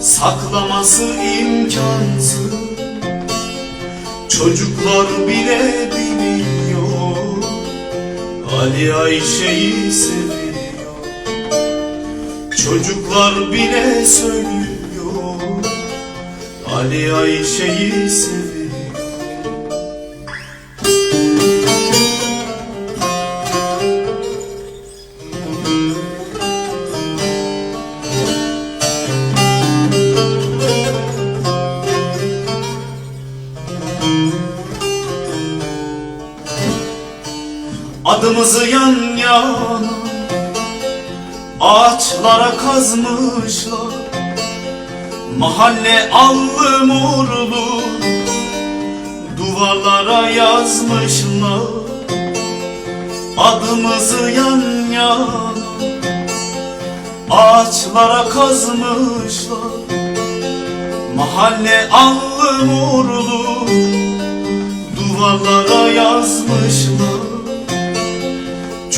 Saklaması imkansız. Çocuklar bile biliyor Ali Ayşe'yi seviyor. Çocuklar bile söylüyor. Ali Ayşe'yi seviyor Adımızı yan yana Ağaçlara kazmışlar. Mahalle allı morlu Duvarlara yazmışlar. Adımızı yan yana Ağaçlara kazmışlar. Mahalle allı morlu Duvarlara yazmışlar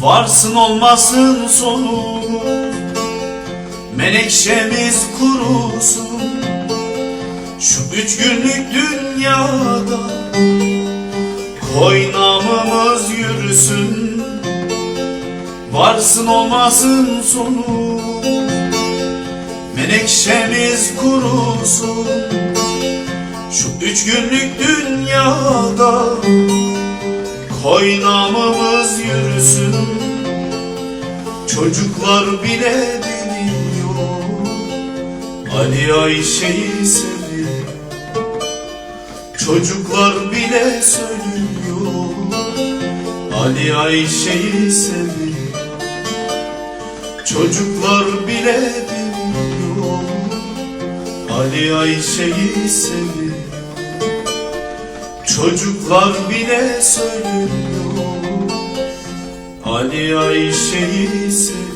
Varsın olmasın sonumuz Menekşemiz kurusun. Şu üç günlük dünyada Koy namımız yürüsün. Varsın olmasın sonumuz Menekşemiz kurusun. Şu üç günlük dünyada Koy namımız yürüsün. Çocuklar bile biliyor Ali Ayşe'yi seviyor. Çocuklar bile söylüyor. Ali Ayşe'yi seviyor. Çocuklar bile biliyor Ali Ayşe'yi seviyor Çocuklar bile söylüyor. Ali Ayşe'yi seviyor